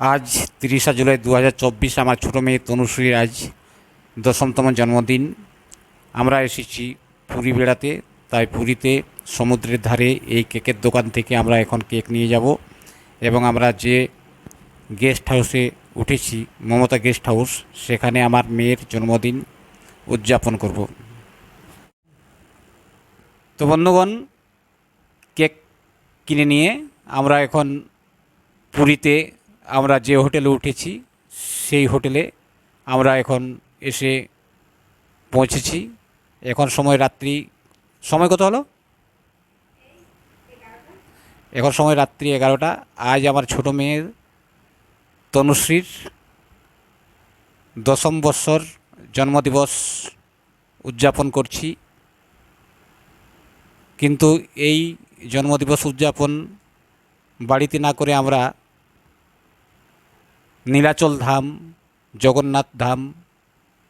আজ তিরিশা জুলাই দু হাজার চব্বিশ, আমার ছোটো মেয়ে তনুশ্রীর আজ দশমতম জন্মদিন। আমরা এসেছি পুরী বেড়াতে, তাই পুরীতে সমুদ্রের ধারে এই কেকের দোকান থেকে আমরা এখন কেক নিয়ে যাব এবং আমরা যে গেস্ট হাউসে উঠেছি, মমতা গেস্ট হাউস, সেখানে আমার মেয়ের জন্মদিন উদযাপন করব। তো বন্ধুগণ, কেক কিনে নিয়ে আমরা এখন পুরীতে আমরা যে হোটেলে উঠেছি, সেই হোটেলে আমরা এখন এসে পৌঁছেছি। এখন সময় রাত্রি, সময় কত হলো? এখন সময় রাত্রি এগারোটা। আজ আমার ছোটো মেয়ের তনুশ্রীর দশম বৎসর জন্মদিবস উদযাপন করছি। কিন্তু এই জন্মদিবস উদযাপন বাড়িতে না করে আমরা নীলাচল ধাম, জগন্নাথ ধাম,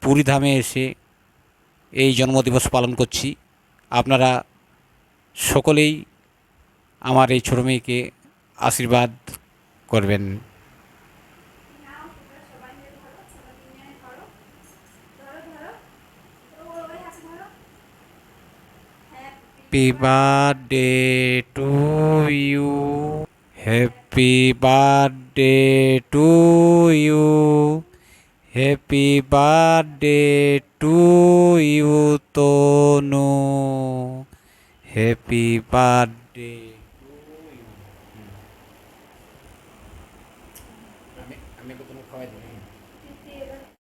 পুরী ধামে এসে এই জন্মদিবস পালন করছি আপনারা সকলেই আমার এই ছোটো মেয়েকে আশীর্বাদ করবেন Happy birthday to you. Happy birthday to you happy birthday to you Tanu happy birthday